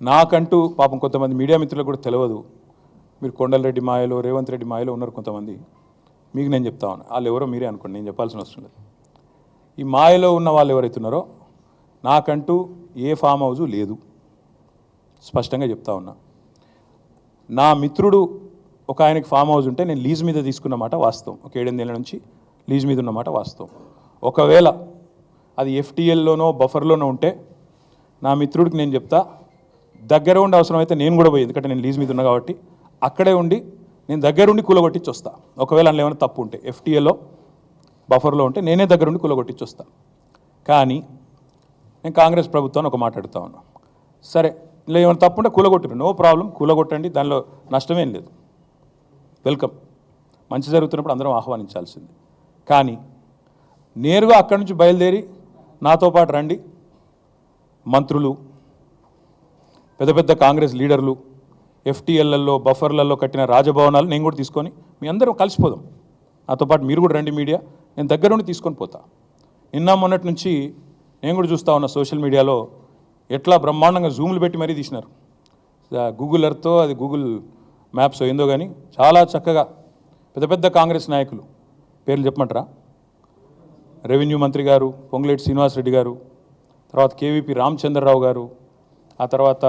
నాకంటూ పాపం కొంతమంది మీడియా మిత్రులకు కూడా తెలియదు మీరు కొండలరెడ్డి మాయలో రేవంత్ రెడ్డి మాయలో ఉన్నారు కొంతమంది. మీకు నేను చెప్తా ఉన్నాను వాళ్ళు ఎవరో మీరే అనుకోండి. నేను చెప్పాల్సిన అవసరం లేదు. ఈ మాయలో ఉన్న వాళ్ళు ఎవరైతే ఉన్నారో నాకంటూ ఏ ఫామ్ హౌజు లేదు. స్పష్టంగా చెప్తా ఉన్నా. నా మిత్రుడు ఒక ఆయనకి ఫామ్ హౌస్ ఉంటే నేను లీజ్ మీద తీసుకున్న మాట వాస్తవం. ఒక ఏడెనిమిదేళ్ళ నుంచి లీజ్ మీద ఉన్న మాట వాస్తవం. ఒకవేళ అది ఎఫ్టీఎల్లోనో బఫర్లోనో ఉంటే నా మిత్రుడికి నేను చెప్తా దగ్గర ఉండి అవసరం అయితే నేను కూడా పోయి ఎందుకంటే నేను లీజ్ మీద ఉన్నా కాబట్టి అక్కడే ఉండి నేను దగ్గరుండి కూలగొట్టించి వస్తా. ఒకవేళ అందులో ఏమైనా తప్పు ఉంటే ఎఫ్టీఏలో బఫర్లో ఉంటే నేనే దగ్గరుండి కూలగొట్టించి వస్తా. కానీ నేను కాంగ్రెస్ ప్రభుత్వాన్ని ఒక మాట్లాడుతా ఉన్నాను సరే ఇలా ఏమైనా తప్పు ఉంటే కూలగొట్టిరు నో ప్రాబ్లం కూలగొట్టండి దానిలో నష్టమేం లేదు. వెల్కమ్. మంచి జరుగుతున్నప్పుడు అందరం ఆహ్వానించాల్సింది. కానీ నేరుగా అక్కడి నుంచి బయలుదేరి నాతో పాటు రండి. మంత్రులు పెద్ద పెద్ద కాంగ్రెస్ లీడర్లు ఎఫ్టీఎల్లలో బఫర్లలో కట్టిన రాజభవనాలు నేను కూడా తీసుకొని మీ అందరం కలిసిపోదాం. నాతో పాటు మీరు కూడా రండి మీడియా. నేను దగ్గర నుండి తీసుకొని పోతా. నిన్న మొన్నటి నుంచి నేను కూడా చూస్తా ఉన్న సోషల్ మీడియాలో ఎట్లా బ్రహ్మాండంగా జూములు పెట్టి మరీ తీసినారు. గూగుల్ ఎర్త్తో అది గూగుల్ మ్యాప్స్ ఏందో కానీ చాలా చక్కగా పెద్ద పెద్ద కాంగ్రెస్ నాయకులు. పేర్లు చెప్పమంటారా? రెవెన్యూ మంత్రి గారు పొంగులేటి శ్రీనివాసరెడ్డి గారు తర్వాత కేవీపీ రామచంద్రరావు గారు ఆ తర్వాత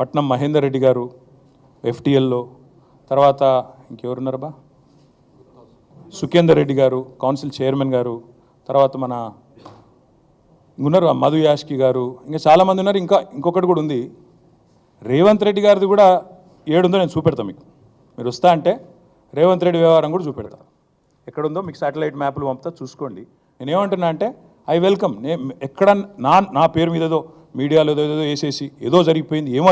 పట్నం మహేందర్ రెడ్డి గారు ఎఫ్టీఎల్లో తర్వాత ఇంకెవరున్నారు బా సుఖేందర్ రెడ్డి గారు కౌన్సిల్ చైర్మన్ గారు తర్వాత మన ఉన్నారు మధు యాష్కి గారు ఇంకా చాలామంది ఉన్నారు. ఇంకా ఇంకొకటి కూడా ఉంది. రేవంత్ రెడ్డి గారిది కూడా ఏడుందో నేను చూపెడతా మీకు. మీరు వస్తా అంటే రేవంత్ రెడ్డి వ్యవహారం కూడా చూపెడతా. ఎక్కడుందో మీకు శాటిలైట్ మ్యాప్లు పంపుతా చూసుకోండి. నేను ఏమంటున్నా అంటే ఐ వెల్కమ్. నే ఎక్కడ నా నా పేరు మీదేదో మీడియాలో ఏదో ఏదో వేసేసి ఏదో జరిగిపోయింది ఏమో